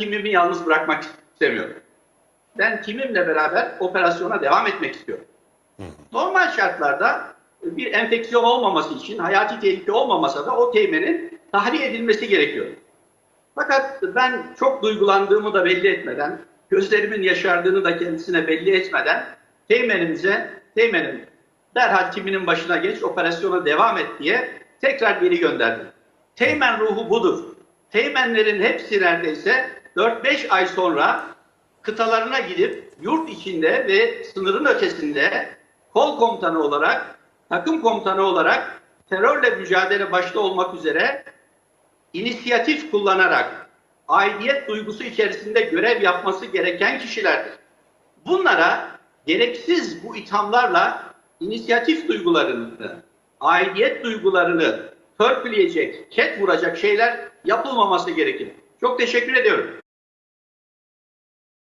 timimi yalnız bırakmak istemiyorum. Ben timimle beraber operasyona devam etmek istiyorum. Normal şartlarda bir enfeksiyon olmaması için, hayati tehlike olmamasa da o teğmenin tahliye edilmesi gerekiyor. Fakat ben çok duygulandığımı da belli etmeden, gözlerimin yaşardığını da kendisine belli etmeden teğmenimize, teğmenim derhal timinin başına geç, operasyona devam et diye tekrar geri gönderdim. Teğmen ruhu budur. Teğmenlerin hepsi neredeyse 4-5 ay sonra kıtalarına gidip yurt içinde ve sınırın ötesinde kol komutanı olarak, takım komutanı olarak terörle mücadele başta olmak üzere inisiyatif kullanarak aidiyet duygusu içerisinde görev yapması gereken kişilerdir. Bunlara gereksiz bu ithamlarla inisiyatif duygularını, aidiyet duygularını törpüleyecek, ket vuracak şeyler yapılmaması gerekir. Çok teşekkür ediyorum.